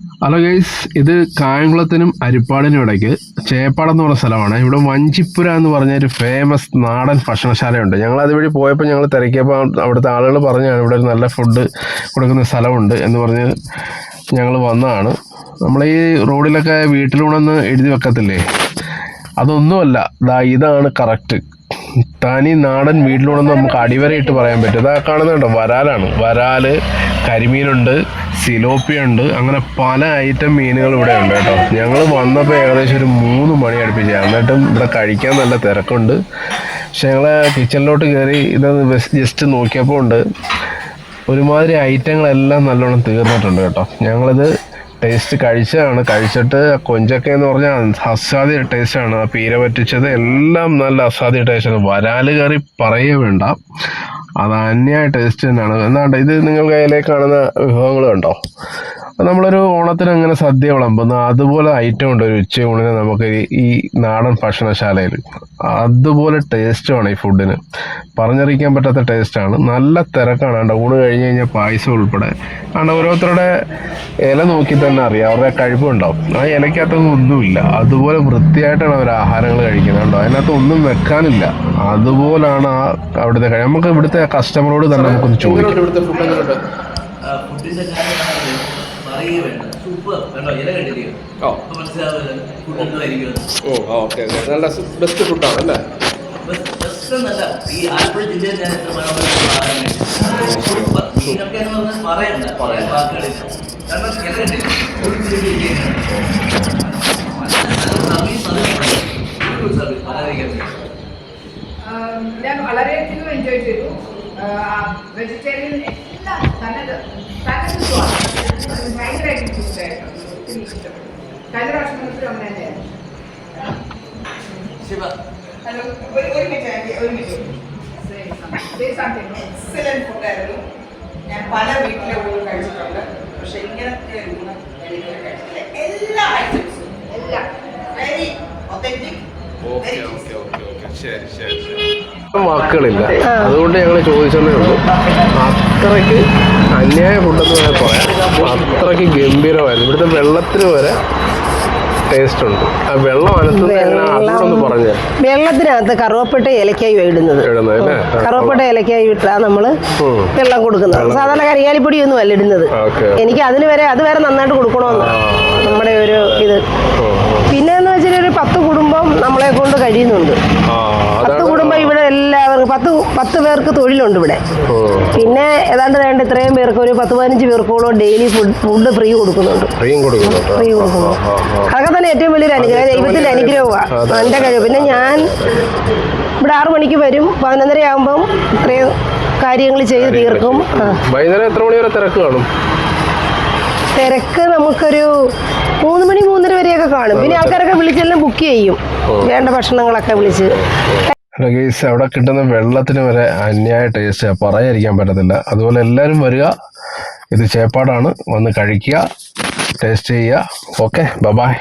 Hello guys ഇത് കായംകുളത്തിനും അരിപ്പാടിനും ഇടയ്ക്ക് ചേപ്പാടം എന്ന് പറഞ്ഞ സ്ഥലമാണ്. ഇവിടെ വഞ്ചിപ്പുര എന്ന് പറഞ്ഞ ഒരു ഫേമസ് നാടൻ ഭക്ഷണശാലയുണ്ട്. ഞങ്ങൾ അതുവഴി പോയപ്പോൾ ഞങ്ങൾ തിരക്കിയപ്പോൾ അവിടുത്തെ ആളുകൾ പറഞ്ഞാണ് ഇവിടെ ഒരു നല്ല ഫുഡ് കൊടുക്കുന്ന സ്ഥലമുണ്ട് എന്ന് പറഞ്ഞ് ഞങ്ങൾ വന്നതാണ്. നമ്മൾ ഈ റോഡിലൊക്കെ വീട്ടിലൂണെന്ന് എഴുതി വെക്കത്തില്ലേ? അതൊന്നുമല്ല. ദാ ഇതാണ് കറക്റ്റ് തനി നാടൻ വീട്ടിലുണ്ടെന്ന് നമുക്ക് അടിവരയിട്ട് പറയാൻ പറ്റും. ഇതാ കാണുന്നുണ്ടോ വരാലാണ്. വരാൽ കരിമീനുണ്ട് സിലോപ്പിയുണ്ട് അങ്ങനെ പല ഐറ്റം മീനുകൾ ഇവിടെ ഉണ്ട് കേട്ടോ. ഞങ്ങൾ വന്നപ്പോൾ ഏകദേശം ഒരു മൂന്ന് മണി അടുപ്പിച്ച്. എന്നിട്ടും ഇവിടെ കഴിക്കാൻ നല്ല തിരക്കുണ്ട്. പക്ഷെ ഞങ്ങൾ കിച്ചണിലോട്ട് കയറി ഇത് ജസ്റ്റ് നോക്കിയപ്പോൾ ഉണ്ട്. ഒരുമാതിരി ഐറ്റങ്ങളെല്ലാം നല്ലോണം തീർന്നിട്ടുണ്ട് കേട്ടോ. ഞങ്ങളിത് ടേസ്റ്റ് കഴിച്ചതാണ്. കഴിച്ചിട്ട് കൊഞ്ചൊക്കെ എന്ന് പറഞ്ഞാൽ അസാധ്യ ടേസ്റ്റാണ് ആ പീര പറ്റിച്ചത് എല്ലാം നല്ല അസാധ്യ ടേസ്റ്റാണ് വരാൽ കറി പറയേ വേണ്ട. അത് അന്യായ ടേസ്റ്റ് തന്നെയാണ്. എന്നാണ്ട് ഇത് നിങ്ങൾ കയ്യിലേക്ക് കാണുന്ന വിഭവങ്ങൾ കണ്ടോ? നമ്മളൊരു ഓണത്തിന് അങ്ങനെ സദ്യ വിളമ്പുന്നു. അതുപോലെ ഐറ്റം ഉണ്ട്. ഒരു ഉച്ചയൂണിന് നമുക്ക് ഈ- നാടൻ ഭക്ഷണശാലയിൽ അതുപോലെ ടേസ്റ്റുമാണ് ഈ ഫുഡിന് പറഞ്ഞറിയിക്കാൻ പറ്റാത്ത ടേസ്റ്റാണ് നല്ല തിരക്കാണ്. കണ്ടോ ഊണ് കഴിഞ്ഞ് കഴിഞ്ഞാൽ പായസം ഉൾപ്പെടെ. കാരണം ഓരോരുത്തരുടെ ഇല നോക്കി തന്നെ അറിയാം. അവരുടെ കഴിവുണ്ടാവും ആ ഇലക്കകത്തൊന്നും ഒന്നുമില്ല. അതുപോലെ വൃത്തിയായിട്ടാണ് അവർ ആഹാരങ്ങൾ കഴിക്കുന്നത്. കണ്ടോ അതിനകത്ത് ഒന്നും വെക്കാനില്ല. അതുപോലാണ് ആ അവിടുത്തെ നമുക്ക് ഇവിടുത്തെ കസ്റ്റമറോട് തന്നെ നമുക്കൊന്ന് ചോദിക്കാം ഇവിടുത്തെ ഫുഡ് എങ്ങനെയുണ്ട് ഫുഡിന്റെ കാര്യം പറയുകയേ വേണ്ട. സൂപ്പർ. കണ്ടോ? ഇല കണ്ടില്ലയോ ഓ. അപ്പൊ മനസ്സിലാവില്ല ഫുഡ് എന്തായിരിക്കും ഓ ഓക്കെ നല്ല ബെസ്റ്റ് ഫുഡാണ് അല്ലേ? ബെസ്റ്റ് എന്നല്ല. ഈ ആലപ്പുഴ ജില്ലയിൽ ഞാൻ എത്ര മനോഹരമായ മീനൊക്കെ എന്ന് പറഞ്ഞാൽ പറയണ്ട. പറയാൻ വാക്കുകളില്ല കാരണം ഇല കണ്ടില്ലേ? ഒരു സർവീസ് അത് സർവീസ് പറയാതിരിക്കാൻ ഞാൻ വളരെയധികം എൻജോയ് ചെയ്തു. വെജിറ്റേറിയൻ എല്ലാം തന്നെ തകർത്തുമാണ് ശിവ ഹലോ ഒരു ഒരു മിനിറ്റ് ഞാൻ പല വീട്ടിലെ ഊണ് കഴിച്ചിട്ടുണ്ട് പക്ഷെ ഇങ്ങനത്തെ ഒരു എല്ലാ വാക്കുകളില്ല. അതുകൊണ്ട് ഞങ്ങൾ ചോദിച്ചതേ ഉള്ളൂ. അത്രയ്ക്ക് അന്യായ ഫുഡെന്ന് വേണേൽ പറയാം. അത്രയ്ക്ക് ഗംഭീരമായിരുന്നു. ഇവിടുത്തെ വെള്ളത്തിന് വരെ ടേസ്റ്റ് ഉണ്ട്. ആ വെള്ളം അതുകൊണ്ടൊന്ന് പറഞ്ഞു വെള്ളത്തിനകത്ത് കറുവപ്പട്ട ഏലക്കായി ഇടുന്നത്. കറുവപ്പട്ട ഏലക്കായി ഇട്ടാ നമ്മൾ വെള്ളം കൊടുക്കുന്നത്. സാധാരണ കരിയാലിപ്പൊടി ഒന്നും അല്ല ഇടുന്നത് എനിക്ക് അതിന് വരെ അത് വരെ നന്നായിട്ട് കൊടുക്കണമെന്ന് നമ്മുടെ ഒരു ഇത് പിന്നെ എന്ന് വെച്ചാൽ ഒരു പത്ത് കുടുംബം നമ്മളെ കൊണ്ട് കഴിയുന്നുണ്ട് ആ പത്ത് അതാണ് കുടുംബം ഇവിടെ എല്ലാവർക്കും പത്ത് പത്ത് പേർക്ക് തൊഴിലുണ്ട് ഇവിടെ. പിന്നെ ഏതാണ്ട് വേണ്ട ഇത്രയും പേർക്ക് ഒരു പത്ത് പതിനഞ്ച് പേർക്കോളം ഡെയിലി ഫുഡ് ഫുഡ് ഫ്രീ കൊടുക്കുന്നുണ്ട്. ഫ്രീ കൊടുക്കുന്നു. അതൊക്കെ തന്നെ ഏറ്റവും വലിയൊരു അനുഗ്രഹം ദൈവത്തിന്റെ അനുഗ്രഹമാണ് എന്റെ കഴിവ് പിന്നെ ഞാൻ ഇവിടെ ആറു മണിക്ക് വരും. പതിനൊന്നര ആകുമ്പം ഇത്രയും കാര്യങ്ങൾ ചെയ്ത് തീർക്കും. വൈകുന്നേരം എത്ര മണി വരെ തിരക്ക് കാണും? തിരക്ക് നമുക്കൊരു മൂന്ന് മണി മൂന്നര വരെയൊക്കെ കാണും. പിന്നെ ആൾക്കാരൊക്കെ വിളിച്ചെല്ലാം ബുക്ക് ചെയ്യും. വേണ്ട ഭക്ഷണങ്ങളൊക്കെ വിളിച്ച്. ഗൈസ് അവിടെ കിട്ടുന്ന വെള്ളത്തിന് വരെ അന്യായ ടേസ്റ്റ് പറയാതിരിക്കാൻ പറ്റത്തില്ല. അതുപോലെ എല്ലാവരും വരിക. ഇത് ചേപ്പാടാണ്. വന്ന് കഴിക്കുക. ടേസ്റ്റ് ചെയ്യുക. Okay bye-bye